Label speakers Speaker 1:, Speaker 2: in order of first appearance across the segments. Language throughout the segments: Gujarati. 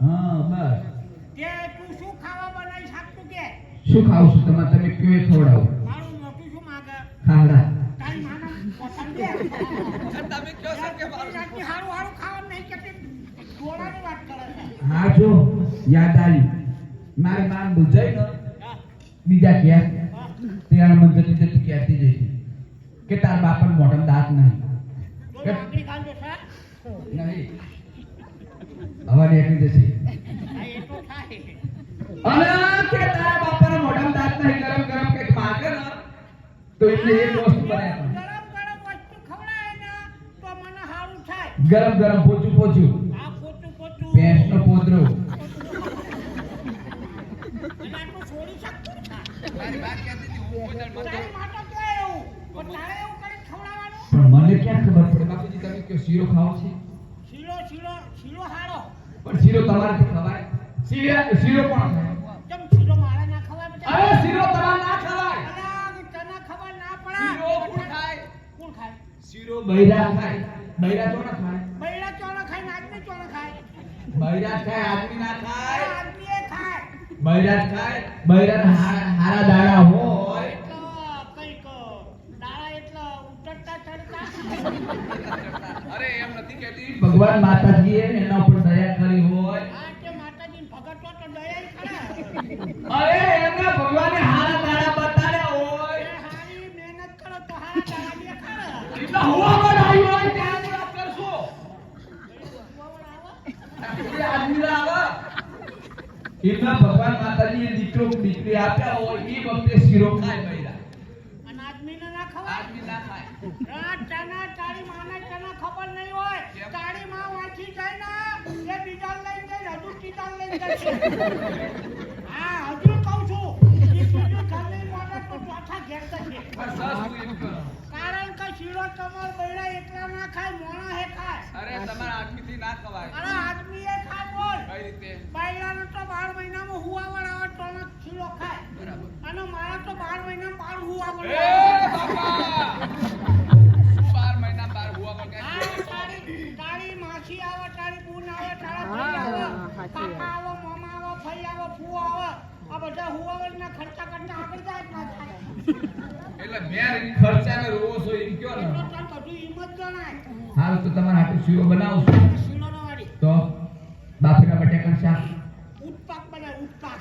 Speaker 1: હા બસ.
Speaker 2: તે તું શું ખાવા બનાવી શકતું કે.
Speaker 1: શું ખાવ છું? તમારે તમે કયો ખવડાવો?
Speaker 2: મારું મોટું શું માગે?
Speaker 1: ખાવડા
Speaker 2: તારી માના પસંદ દે
Speaker 3: તમે કયો છો કે મારું?
Speaker 2: હારું હારું ખાવાનું નહીં કે ડોળાની વાત કરે છે.
Speaker 1: હા જો યાદ આવી. મારી માં બુજાઈ ન. બીજા ક્યાં?
Speaker 2: ત્યારે
Speaker 1: ત્યાં મને જતી કહેતી કે તાર બાપન મોઢમ દાંત નહીં. નહીં. હવે એટલી જશે
Speaker 2: હા, એ તો થાય.
Speaker 1: અને કે તારા બાપાના મોઢામાં દાંત નહીં ગરમ ગરમ કે માગે ને તો એટલે એક વસ્તુ બનાય
Speaker 2: ગરમ ગરમ વસ્તુ ખવડાય ને તો મને હારું થાય.
Speaker 1: ગરમ ગરમ પોચું પોચું.
Speaker 2: ને પણ તારે એવું કરીને ખવડાવવાનું?
Speaker 1: પણ મને ક્યાં ખબર પડે? બાપુજી તમે કયો શીરો ખાઓ છે?
Speaker 2: શીરો શીરો શીરો હારો.
Speaker 1: પણ શીરો તમારે ખવાય. શીરો શીરો પણ
Speaker 2: કેમ શીરો મારે ના ખવાય
Speaker 1: અરે શીરો તમારે ના ખવાય.
Speaker 2: અરે તને ખબર ના પડે.
Speaker 3: શીરો કોણ ખાય?
Speaker 2: કોણ ખાય?
Speaker 1: શીરો બૈરા ખાય. બૈરા તો ના ખાય.
Speaker 2: બૈરા ચોળો ખાય આદમી ચોળો ખાય.
Speaker 1: બૈરા ખાય આદમી ના ખાય.
Speaker 2: આદમી એ ખાય.
Speaker 1: બૈરા ખાય. બૈરા હારા દાડા હોય.
Speaker 2: એટલે દાડા એટલે ઉતરતા ચડતા.
Speaker 3: અરે એમ નથી કહેતી.
Speaker 1: ભગવાન માતાજી એના ઉપર દયા કરી હોય
Speaker 2: આ તે માતાજીને ભગતો તો દયા કરે
Speaker 1: અરે એમના ભગવાને હારા દાડા બતાડ્યા હોય.
Speaker 2: હારી મહેનત કરો તો હારા દાડા બી
Speaker 1: એટલે હુવામણ આવી હોય ત્યાં જ વાત કરશો.
Speaker 2: ઉવાવળ આવે
Speaker 1: એ આદમી આવે. એમના ભગવાન માતાજીએ દીકરો દીકરી આપ્યા હોય એ વખતે શીરો ખાય બૈરા
Speaker 2: અને આદમીને ના ખવાય
Speaker 3: આદમી ના ખાય.
Speaker 2: રાત તને તારી માને ખબર નહીં હોય? તારી માં વાંચી જાય ને એ બીજા લઈને જાય હજુ લઈને હા હજુ કહું છું એ બીજું ઘરની મોડે તો ચોથા ઘેર જશે
Speaker 3: બસ બસ તું એમ કરો
Speaker 2: કારણ કે શીરો તમાર બૈરા એકલા ના ખાય મોણા હે ખાય.
Speaker 3: અરે તમારા આદમીથી ના ખવાય
Speaker 2: અરે આદમી એ ખાય બોલ.
Speaker 3: કઈ રીતે?
Speaker 2: બૈરાનો તો બાર મહિનામાં હુવાવડ આવે તો ને શીરો ખાય.
Speaker 3: બરાબર.
Speaker 2: અને મારા તો બાર મહિનામાં બાર હુવાવડ
Speaker 3: એ બાપા! બાર મહિના બાર હુવા પર
Speaker 2: હા, તારી તારી માસી આવે તારી બૂન આવે તારા ભાઈ આવે. કાકા આવે. આવે ફૂ આવે. આ બધા હુવાવડના ખર્ચા કરતા આગળ જાય ના થાય.
Speaker 3: એટલે મેં ખર્ચાને રોવો છો એમ કયો ને?
Speaker 2: એટલે તો હિંમત જણાય.
Speaker 1: હાલ તો તમારા હાટુ શીરો બનાવું છું.
Speaker 2: શીરોનો વાડી
Speaker 1: તો બાફેલા બટેકાનું શાક.
Speaker 2: ઉત્પાક બને ઉત્પાક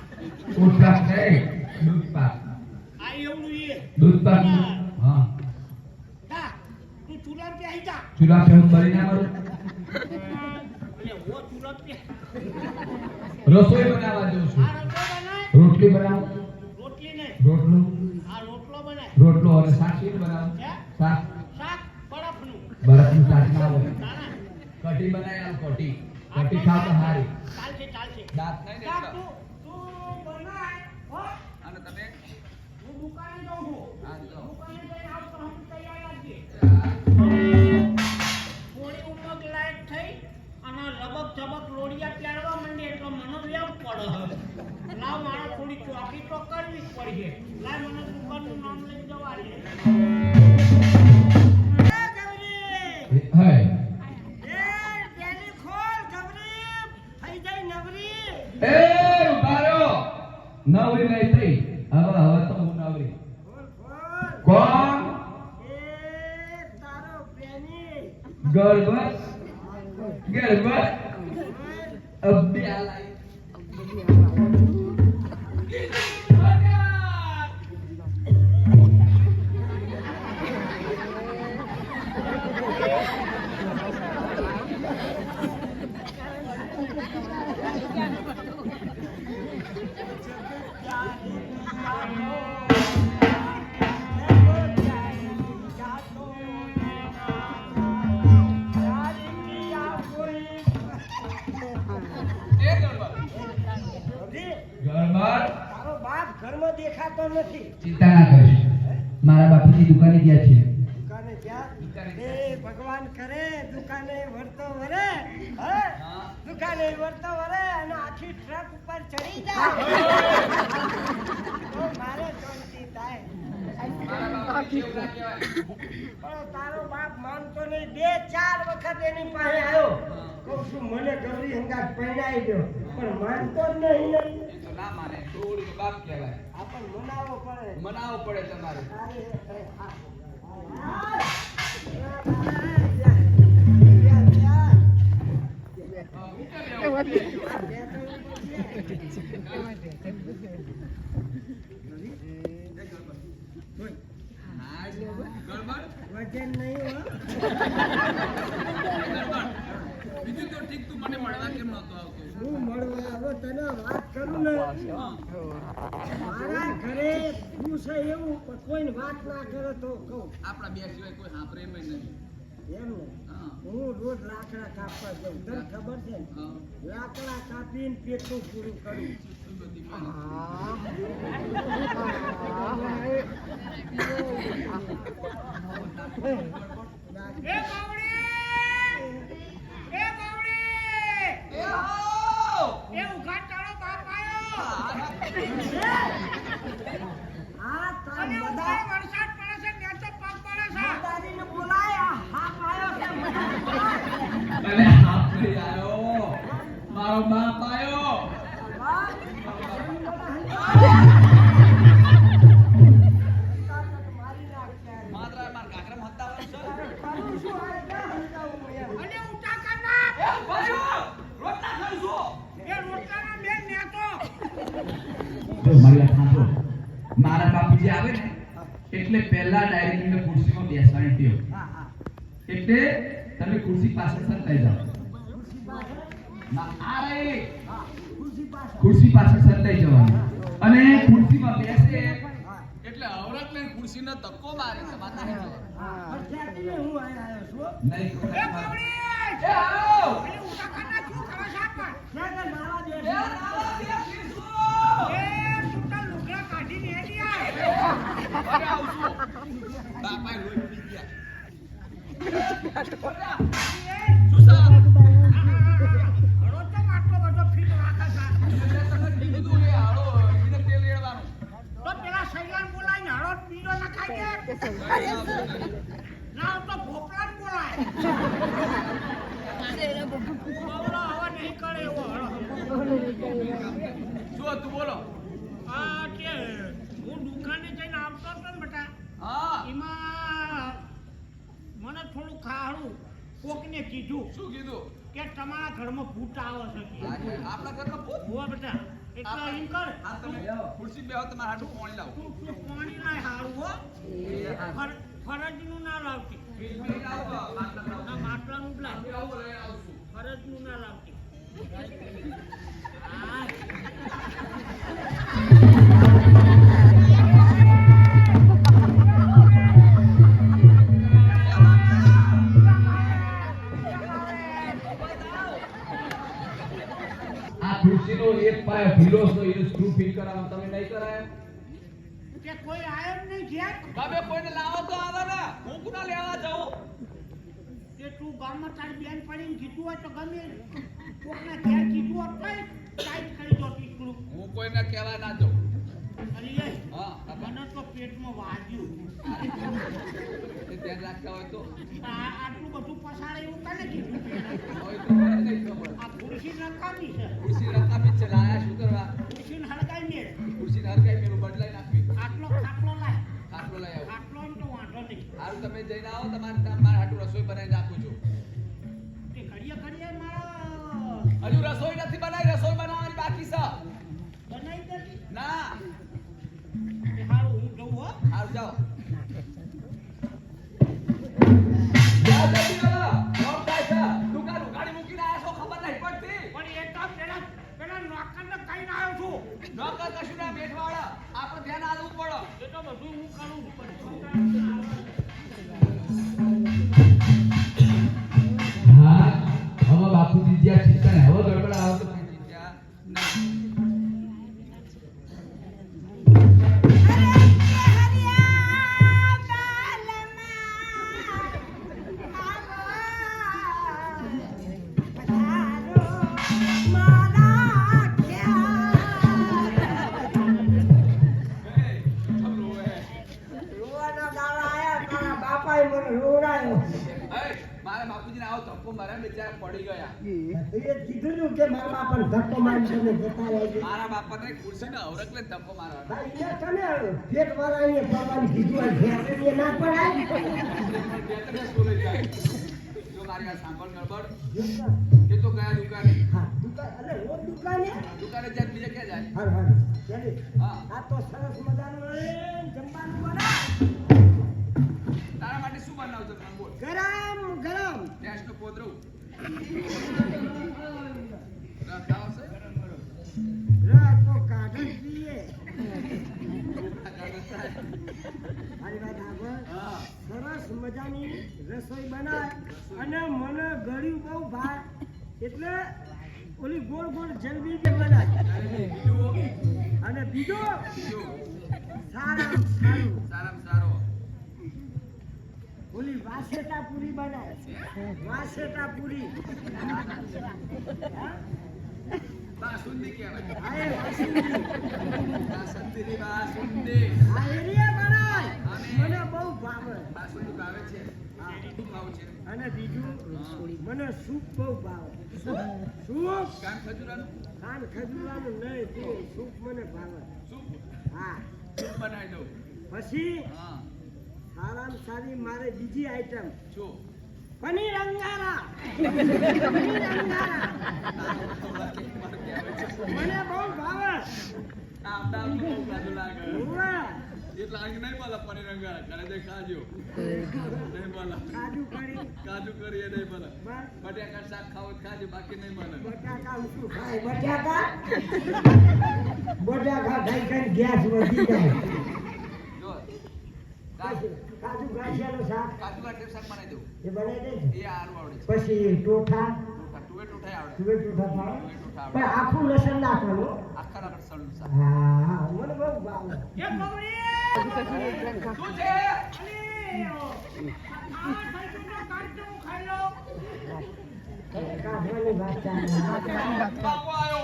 Speaker 1: ઉત્પાક પાક નહીં દૂધ પાક
Speaker 2: આ એવડું એ.
Speaker 1: દૂધ પાક હા.
Speaker 2: તું ચૂલા પે આવી જા.
Speaker 1: ચૂલા પે હું બરી ના મરું
Speaker 2: એટલે હો ચૂલા પે
Speaker 1: રસોઈ બનાવવા જઉં છું.
Speaker 2: રોટલો બનાય
Speaker 1: બનાવો?
Speaker 2: રોટલી નહીં
Speaker 1: રોટલો.
Speaker 2: આ રોટલો બનાય
Speaker 1: રોટલો અને શાક શી બનાવું શાક.
Speaker 2: શાક? બરફનું?
Speaker 1: બરફનું શાક
Speaker 2: બનાવો
Speaker 1: કઢી બનાવી આમ કઢી. કઢી ખાવ તો હારી.
Speaker 2: ચાલશે ચાલશે.
Speaker 1: દાંત
Speaker 3: નહીં ને
Speaker 2: તું તું બનાય હો.
Speaker 3: અને તમે?
Speaker 2: હું દુકાને જાઉં છું.
Speaker 3: હા
Speaker 2: દુકાને જઈને આવ તો હું તૈયાર રાખજે અને લબક ઝબક લોડિયા પહેરવા માંડી એટલે મને લેવું પડે હવે. લાવ મારે થોડી ચોકી તો કરવી જ પડશે. લા મને દુકાનનું નામ લઈ જવા દે નવરી.
Speaker 1: નહીં થઈ. હવે હવે તો હું નવરી. કોણ?
Speaker 2: એ તારો પ્રેમી
Speaker 1: ગર્ભસ ગર્ભસ અભ્યાલાય
Speaker 3: એ પણ તારો બાપ માનતો નહીં. બે ચાર વખત એની પાસે આવ્યો. કહું છું મને ગૌરી હંગાત પહેરાઈ દો. પણ માનતો જ નહીં.
Speaker 1: તો ના માને. થોડી બાપ કહેવાય.
Speaker 3: આ પણ મનાવવો પડે.
Speaker 1: મનાવવું પડે તમારે.
Speaker 3: તારે, એ, આ, આ, આ.
Speaker 1: હા, હું કેમ એવું? હા, ગડબડ?
Speaker 3: વજન નહીં
Speaker 1: બીજું તો ઠીક તું મને મળવા કેમ નહોતો આવતો?
Speaker 3: હું મળવા આવો તને વાત કરું ને. મારા ઘરે તું છે એવું કોઈને વાત ના કરે તો કહું.
Speaker 1: આપણા બે સિવાય કોઈ સાંભળે એમ નહીં.
Speaker 3: એમ
Speaker 1: હું.
Speaker 3: રોજ લાકડા કાપવા જાઉં. તને ખબર છે. લાકડા કાપીને પેટનું પૂરું કરું. આ બધી મને? બેન નેતો આવ્યો
Speaker 1: મારો બાપ આવ્યો
Speaker 3: મારા
Speaker 4: બાપુજી આવે ને એટલે પહેલા ડાયરેક્ટ ખુરશીમાં
Speaker 3: હા, હા.
Speaker 4: એટલે તમે ખુરશી પાસે સંતાઈ જાઓ
Speaker 3: ખુરશી પાસે?
Speaker 4: સરકાઈ જવાનું અને ખુરશીમાં બેસે
Speaker 1: એટલે અવરત ને ખુરશી નો ધક્કો મારે નહીં.
Speaker 3: હા. ફરજિયાતીને હું આવ્યો છું.
Speaker 4: નહીં
Speaker 2: એ
Speaker 1: આવો
Speaker 2: અને તો
Speaker 1: કે
Speaker 2: હું. દુકાને જઈને આવતો હતો ને બેટા
Speaker 1: હા
Speaker 2: એમાં મને થોડું ખાડું કોકને કીધું
Speaker 1: શું કીધું?
Speaker 2: કે તમારા ઘરમાં ભૂત આવે છે.
Speaker 1: આપણા ઘરમાં ભૂત?
Speaker 2: હોવે બેટા. એટલે એમ કર.
Speaker 1: ખુરશી બેહો તમારે હાટું પાણી લાવો.
Speaker 2: તું પાણી લાય હો. ફરજનું ના લાવતી. માટલાનું જ લાવ. ફરજનું ના લાવતી. હા.
Speaker 4: પાયો ઢીલો છે એ સ્ક્રૂ ફિટ કરાવો? તમે નહીં કરાય?
Speaker 2: કે કોઈ આયો જ નહીં ઘેર.
Speaker 1: તમે કોઈને લાવો તો આવે ને. હું કુના લેવા જાઉં?
Speaker 2: કે તું ગામમાં તારી બેન પડીને જીતું હોય તો ગમે. કોકને ઘેર જીતું હોય તો ટાઈટ કરી દો પીકડું
Speaker 1: હું કોઈને કહેવા ના જાઉં.
Speaker 2: અને
Speaker 1: હા
Speaker 2: મને તો પેટમાં વાગ્યું.
Speaker 1: ધ્યાન રાખતા હોય તો.
Speaker 2: આટલું બધું પસારે એવું કાને કીધું? આ ખુરશી નકામી છે.
Speaker 1: ખુરશી નકામી જ હારું તમે જઈને આવો તમારે મારા હાટું રસોઈ બનાવી રાખું છું. હજુ રસોઈ નથી બનાવી રસોઈ બનાવવાની બાકી છે.
Speaker 2: બનાવી
Speaker 1: ના.
Speaker 2: હારું હું જઉં હો.
Speaker 1: હારું જાઓ. નોકર કશું ના બેઠવાળા આપણે ધ્યાન આલવું પડે.
Speaker 2: એ તો બધું હું કરું.
Speaker 1: ધક્કો માર્યા બિચારા પડી ગયા.
Speaker 3: એ કીધું કે મારા ધક્કો તમે જતા
Speaker 1: ધક્કો
Speaker 3: કીધું ઘેર ના પડાય.
Speaker 1: બે ત્રણ સ્કૂલે જાય જો મારી આ સાંભળ ગડબડ. એ તો કયા દુકાને.
Speaker 3: હા, દુકાન- અરે, રોજ દુકાને?
Speaker 1: દુકાને જાય બીજે ક્યાં જાય. હા.
Speaker 3: આ તો સરસ મજાનું એ જમવાનું. ગરમ
Speaker 1: ગેસનો પોદરું
Speaker 3: રાખો કાઢી પીએ મારી વાત સાંભળ. સરસ મજાની રસોઈ બનાય અને મને ગળ્યું બહુ ભાવે એટલે ઓલી ગોળ ગોળ જલેબી જે બનાય અને બીજો સારામાં સારું
Speaker 1: સારામાં સારો
Speaker 3: ઓલી વાસેટા પૂરી બનાય. વાસેટા પૂરી
Speaker 1: બાસુંદી કહેવાય. બાસુંદી
Speaker 3: બનાય. મને બહુ ભાવે.
Speaker 1: બાસુંદી ભાવે છે.
Speaker 3: અને બીજું મને સૂપ બહુ ભાવે. સૂપ?
Speaker 1: કાન ખજૂરાનું?
Speaker 3: કાન ખજુરાનું નહીં સૂપ મને ભાવે. હા.
Speaker 1: શું બનાવી દઉં.
Speaker 3: પછી?
Speaker 1: હા.
Speaker 3: સારામાં સારી મારે બીજી આઈટમ
Speaker 1: જો.
Speaker 3: પનીર અંગારા પનીર. અંગારા મને બહુ ભાવે
Speaker 1: બટાકા શાક ખાવું તો કાજુ.
Speaker 3: ગાંઠિયાનું શાક.
Speaker 1: કાજુ કાઠી શાક બનાવી દઉં.
Speaker 3: એ બનાવી દે
Speaker 1: એ હારું આવડે
Speaker 3: પછી ટોઠા
Speaker 1: ટુવે આવડે.
Speaker 3: તુવેર ટોઠા ભાવે પણ આખું લસણ નાખવાનું
Speaker 1: આખા રાખડ શાક.
Speaker 3: હા મને બહુ ભાવે.
Speaker 2: એ બબડી!
Speaker 1: શું છે
Speaker 2: આ સાઈડનો કાચો ખાઈ લો.
Speaker 3: કાઢવાની વાત ચાલે.
Speaker 1: બાપુ આવ્યો.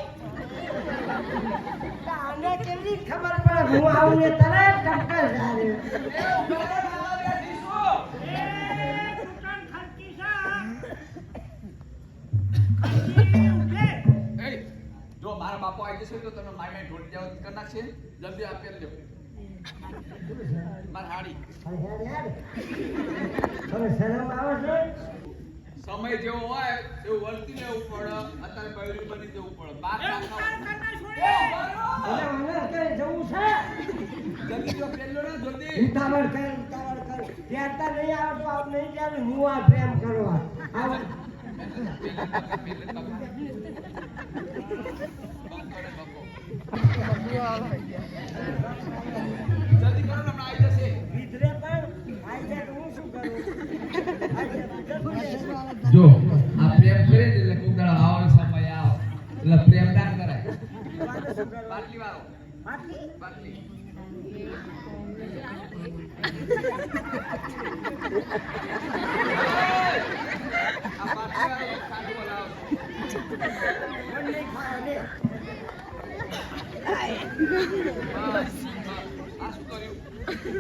Speaker 3: આને કેવી ખબર પડે હું આવું ને તરત ટક્કર જાય
Speaker 1: એ ઊભા રહો, ખાવા બેસીશું.
Speaker 2: એ, દુકાન ખર્ચી છે. ખર્ચી ઉઠે.
Speaker 1: એ, જો મારા બાપો આવી જશે તો તમે માય માય ઢોળી જાવ કરી નાખશે જલ્દી આપી આપજો મારા હાડી
Speaker 3: હવે શરમ આવે છે
Speaker 1: સમય જેવો હોય એવું વર્તી લેવું પડે અત્યારે બૈરી બની જવું પડે. બાર
Speaker 3: જવું છે!
Speaker 1: જલ્દી જો પેલો ને જલ્દી.
Speaker 3: ઉતાવળ કર ઉતાવળ કર. ત્યારતા નહીં આવડતો આપ નહીં ત્યારે હું આ પ્રેમ કરવા. આવ?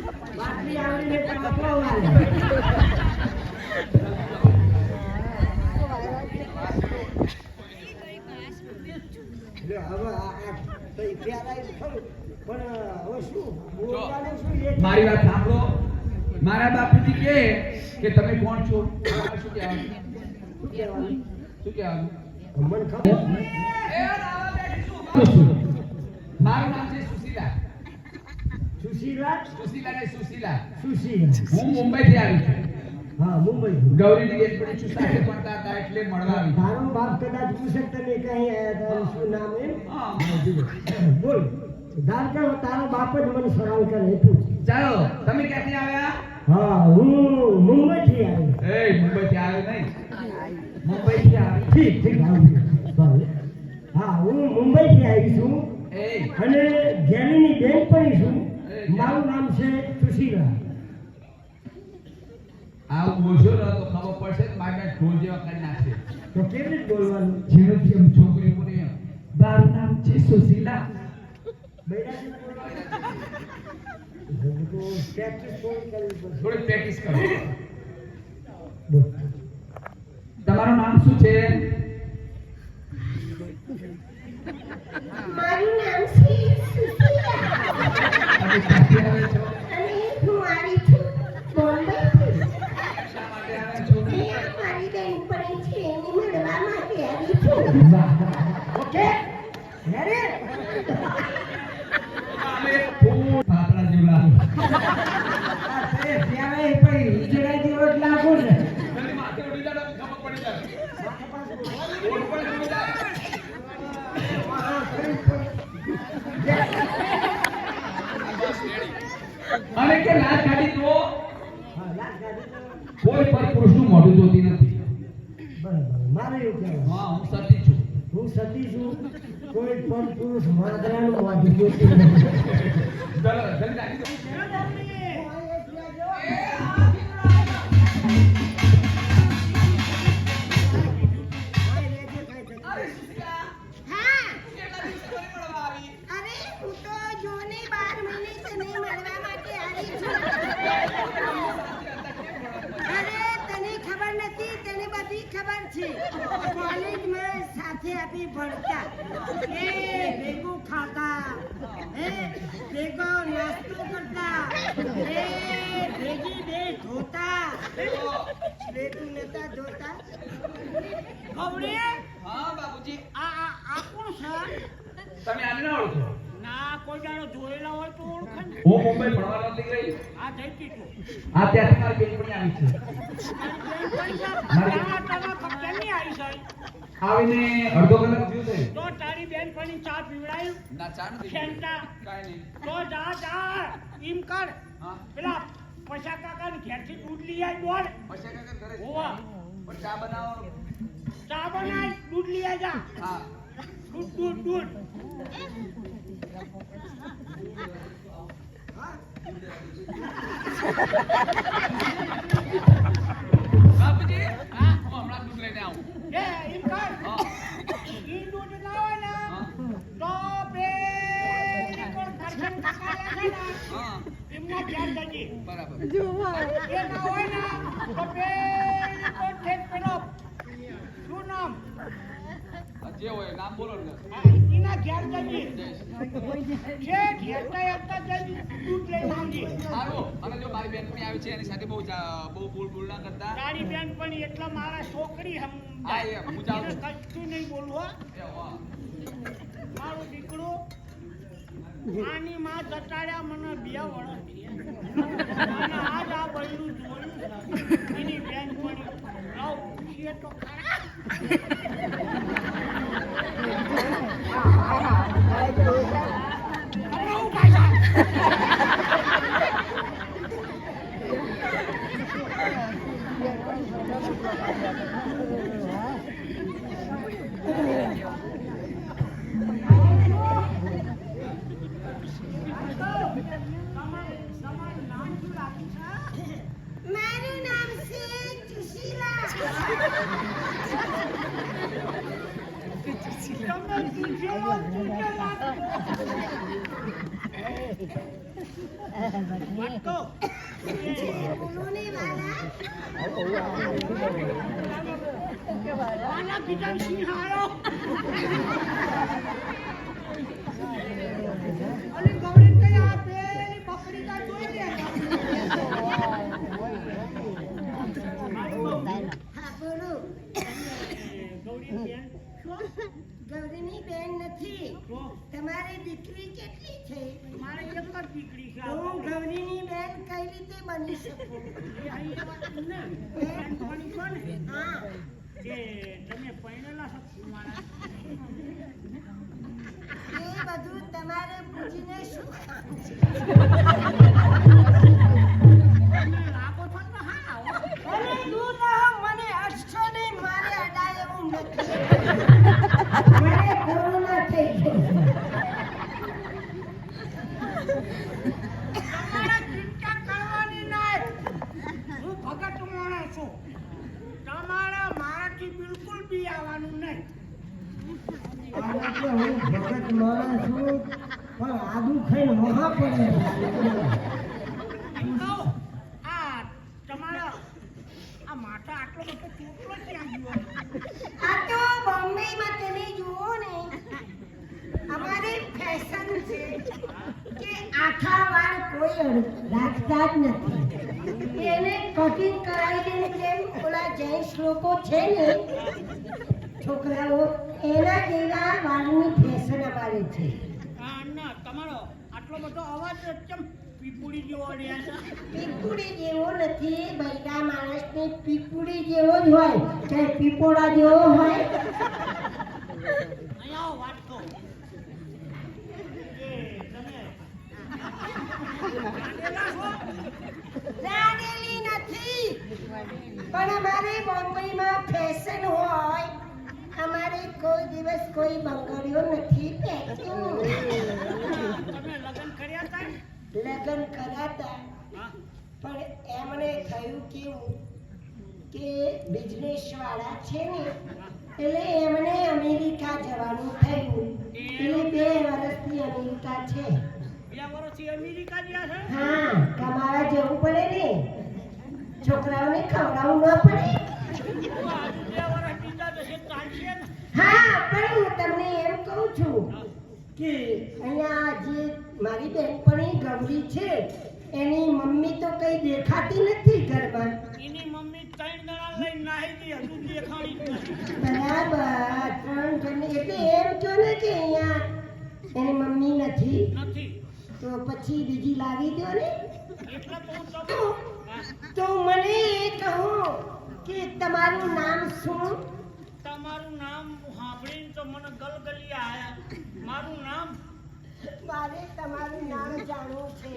Speaker 3: તો કપડો વાળે. લે, હવે આ- આ તો ઈ પ્યાર આઈ ખરું. પણ હવે શું બોલવાનું શું એ
Speaker 5: મારી વાત સાંભળો. મારા બાપુજી કે કે તમે કોણ છો? શું કહેવાનું?
Speaker 3: શું?
Speaker 5: મારું નામ છે સુશીલા.
Speaker 3: સુશીલા?
Speaker 5: સુશીલા ને સુશીલા.
Speaker 3: સુશીલા.
Speaker 5: હું મુંબઈ થી આવી છું.
Speaker 3: હા મુંબઈ.
Speaker 5: હતા એટલે મળવા આવી.
Speaker 3: તારો બાપ કદાચ પૂછે તને કઈ આયા શું નામ એમ? બોલ. ધાર કે તારા બાપ જ મને સવાલ કરે એ પૂછ
Speaker 5: ચાલો તમે ક્યાંથી આવ્યા?
Speaker 3: હા હું મુંબઈ થી આવ્યો
Speaker 5: એ મુંબઈ થી આવ્યો નહીં. મુંબઈ થી આવ્યો
Speaker 3: ઠીક ઠીક. હા હું મુંબઈ થી આવી છું. અને બેન પણ છું. મારું નામ છે સુશીલા.
Speaker 5: આવું બોલશો ને તો ખબર પડશે કે મારી ઢોલ જેવા કરી નાખશે.
Speaker 3: તો કેવી રીતે બોલવાનું?
Speaker 5: જેમ જેમ છોકરી બોલે એમ. મારું નામ છે સુશીલા
Speaker 3: બૈરાજી બોલવાનું તો practice થોડી
Speaker 5: પ્રેક્ટિસ કરો. તમારું નામ શું છે?
Speaker 6: મારું નામ છે? સુશીલા
Speaker 5: ક્યાંથી
Speaker 6: અને
Speaker 5: કે લાજ કાઢી તો. કોઈ પર પુરુષનું મોઢું જોતી નથી.
Speaker 3: બરાબર મારે એવું કહેવાય
Speaker 5: હા હું સતી છું.
Speaker 3: હું સતી છું. કોઈ પણ પુરુષ માદરાનું મોઢું જોતી નથી.
Speaker 6: ભેગો નાસ્તો કરતા. બે ભેગી બે ધોતા. ભેગું નતા ધોતા.
Speaker 2: ગૌરી
Speaker 1: હા બાપુજી.
Speaker 2: આ આ આ કોણ છે?
Speaker 5: તમે આને ના ઓળખો?
Speaker 2: ના કોઈ જાણો જોયેલા હોય તો ઓળખે ને.
Speaker 5: હું મુંબઈ ભણવા નથી ગઈ.
Speaker 2: આ જઈતી તું.
Speaker 5: આ ત્યાંથી મારી બેનપણી આવી છે. આવીને અડધો કલાક થયું છે.
Speaker 2: તો તારી બેનપણી ચા પીવડાયું?
Speaker 1: ના ચા નથી
Speaker 2: ફેંટા.
Speaker 1: કાઈ નહીં.
Speaker 2: તો જા જા. એમ કર.
Speaker 1: હા.
Speaker 2: પેલા પૈસા કાકા ને ઘેરથી દૂધ લઈ આય બોલ.
Speaker 1: પછી કાકા ઘરે
Speaker 2: હોવા.
Speaker 1: પણ ચા બનાવો
Speaker 2: ચા બનાય દૂધ લઈ આય જા.
Speaker 1: હા.
Speaker 2: દૂધ દૂધ દૂધ.
Speaker 1: બાબુજી
Speaker 2: એમના ઘેર જજે
Speaker 1: બરાબર.
Speaker 2: એ ના હોય ને તો પેલી કોણ ઠેક પેલો શું નામ?
Speaker 1: જે હોય નામ બોલો ને.
Speaker 2: એના ઘેર જજે છે ઘેરતા હેરતા જઈ દૂધ લઈ માંગી
Speaker 1: સારું અને જો મારી બેનપણી આવી છે એની સાથે બહુ બહુ બોલ બોલ ના કરતા.
Speaker 2: તારી બેન પણ એટલા મારા છોકરી હમ
Speaker 1: હા, એ હું જાઉં
Speaker 2: કશું નહીં બોલવું હો.
Speaker 1: એ વાહ.
Speaker 2: મારું દીકરું આની માં જટાડ્યા મને બે વર્ષ. અને આજ આ બૈરું જોયું એની બેન પણ આવ પૂછીએ તો ખરા કઈ
Speaker 6: રીતે બની શકું.
Speaker 2: એ
Speaker 6: હા.
Speaker 2: તમે પરણેલા છો
Speaker 6: બધું તમારે પૂછીને શું મને કોરોના થઈ ગયો.
Speaker 2: માણસ છું
Speaker 3: પણ આદુ ખાઈને મહા પડે
Speaker 6: રાખતા જ નથી એને કટિંગ કરાવી દે જેમ ઓલા જેન્ટ્સ લોકો છે ને છોકરાઓ જેવા વાળની ફેશન અમારે છે.
Speaker 2: અન્ના તમારો આટલો બધો અવાજ પીપુડી જેવો
Speaker 6: પીપુડી જેવો નથી બૈરા માણસને પીપુડી જેવો જ હોય. ચાહે પીપોડા જેવો હોય.
Speaker 2: અહીંયા વાત
Speaker 6: નથી. પણ અમારે બોમ્બેમાં ફેશન હોય. અમારે કોઈ દિવસ કોઈ બંગડીઓ નથી
Speaker 2: તમે લગ્ન કર્યા હતા
Speaker 6: લગ્ન પણ એમણે થયું કેવું કે બિઝનેસ વાળા છે ને એટલે એમણે અમેરિકા જવાનું થયું. એટલે બે વર્ષથી અમેરિકા છે. હા કમાવા જવું પડે ને. છોકરાઓને ખવડાવવું ન પડે. હા પણ હું તમને એમ કહું છું કે અહીંયા જે મારી બેનપણી ગૌરી છે એની મમ્મી તો કઈ દેખાતી નથી ઘરમાં.
Speaker 2: એની મમ્મી ત્રણ જણા લઈને નાહી ગઈ હજુ દેખાણી
Speaker 6: બરાબર ત્રણ જણને એટલે એમ કહો ને કે અહીંયા એની મમ્મી નથી.
Speaker 2: નથી.
Speaker 6: તો પછી બીજી લાવી દો ને.
Speaker 2: તો
Speaker 6: મને એ કહો કે તમારું નામ શું?
Speaker 2: તમારું નામ સાંભળીને તો મને ગલગલી આયા. મારું નામ?
Speaker 6: મારે તમારું નામ જાણવું છે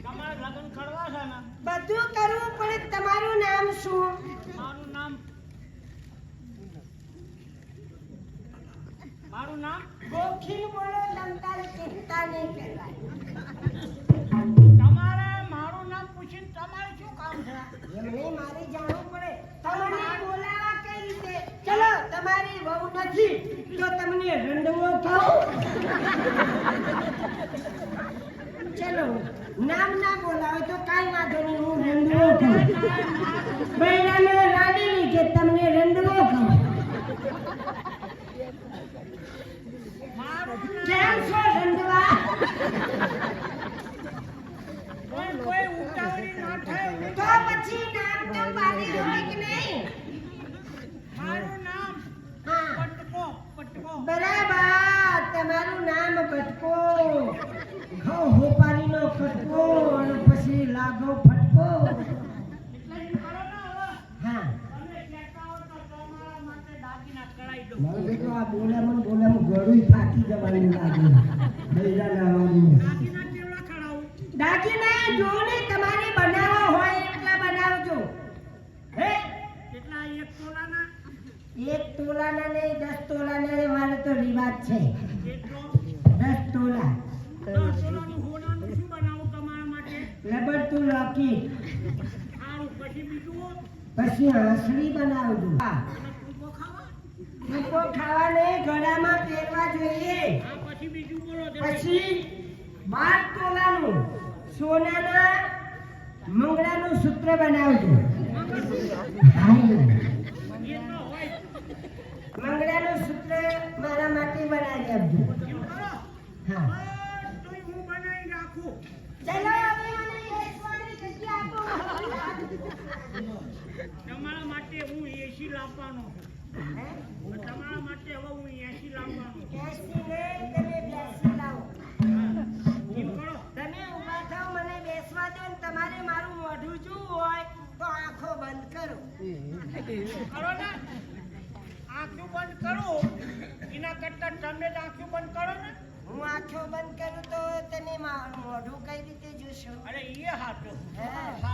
Speaker 2: તમારા લગ્ન કરવા છે ને?
Speaker 6: બધું કરવું પડે તમારું નામ શું?
Speaker 2: મારું નામ? મારું નામ?
Speaker 6: ગોખીન બોલો લંકાર ચિંતા નહીં કરવાની
Speaker 2: તમારે મારું નામ પૂછીને તમારે શું કામ છે?
Speaker 6: એમને મારે જાણવું પડે. તમને બોલાવા કઈ રીતે? ચલો. તમારી વહુ નથી તો તમને રંડવો કહું ચલો નામ ના બોલાવે તો કાંઈ વાંધો નહીં હું રંડવો બૈરાને કે તમને રંડવો કહું Jacob,
Speaker 2: don't ટૂંકો
Speaker 6: ખાવાને, ગળામાં પહેરવા જોઈએ.
Speaker 2: પછી બીજું બોલો
Speaker 6: પછી બાર તોલાનું સોનાના મંગળાનું સૂત્ર બનાવજો. મંગળાનું સૂત્ર મારા માટે બનાવી આપજો. હા.
Speaker 2: બનાવી રાખું તમારા માટે હું એસી લાવવાનો છું? તમારા માટે હવે હું એસી લાવવાનો. છું
Speaker 6: બેસીને તમે બેસી લાવો. તમે ઊભા થાઓ મને બેસવા દો ને તમારે મારું મોઢું જોવું હોય તો આંખો બંધ કરો.
Speaker 2: કરો ને. આંખો બંધ કરો. એના કરતા તમે જ આંખો બંધ કરો ને.
Speaker 6: હું આંખો બંધ કરું તો તને મારું મોઢું કઈ રીતે જોશો?
Speaker 2: અરે એ હાથો.
Speaker 6: હા.